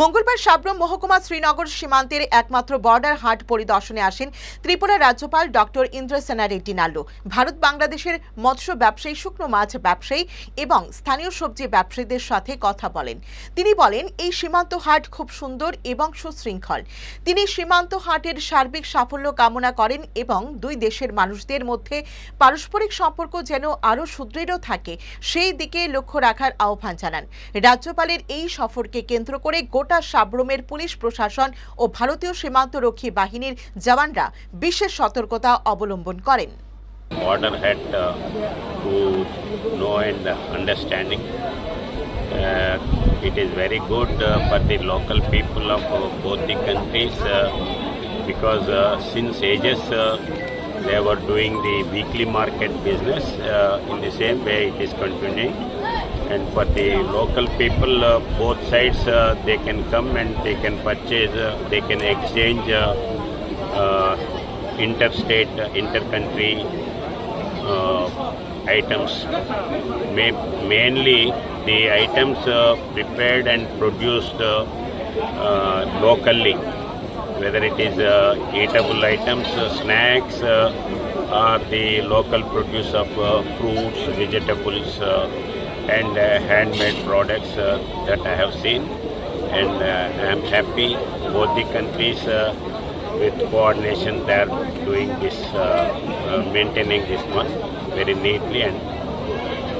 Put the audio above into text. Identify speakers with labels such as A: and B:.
A: মঙ্গলবার সাবরম মহকুমা শ্রীনগর সীমান্তের একমাত্র বর্ডার হাট পরিদর্শনে আসেন ত্রিপুরা রাজ্যপাল ডক্টর ইন্দ্র সেনা রেড্ডি নাল্লু। ভারত বাংলাদেশের মৎস্য ব্যবসায়ী, শুকনো মাছ ব্যবসায়ী এবং স্থানীয় সবজি ব্যবসায়ীদের সাথে কথা বলেন। তিনি বলেন, এই সীমান্ত হাট খুব সুন্দর এবং সুশৃঙ্খল। তিনি সীমান্ত হাটের সার্বিক সাফল্য কামনা করেন এবং দুই দেশের মানুষদের মধ্যে পারস্পরিক সম্পর্ক যেন আরও সুদৃঢ় থাকে, সেই দিকে লক্ষ্য রাখার আহ্বান জানান। রাজ্যপালের এই সফরকে কেন্দ্র করে গোটা সাব্রমের পুলিশ প্রশাসন ও ভারতীয় সীমান্তরক্ষী বাহিনীর জওয়ানরা বিশেষ সতর্কতা অবলম্বন করেন
B: border had uh, to know and understanding. Uh, it is very good uh, for the local people of uh, both the countries uh, because uh, since ages uh, they were doing the weekly market business uh, in the same way it is continuing. And for the local people, uh, both sides uh, they can come and they can purchase, uh, they can exchange uh, uh, interstate, uh, intercountry items. Ma- mainly the items prepared and produced locally, whether it is eatable items, snacks, or the local produce of fruits, vegetables, and uh, handmade products uh, that I have seen. And uh, I am happy both the countries with coordination they are doing this, maintaining this one very neatly and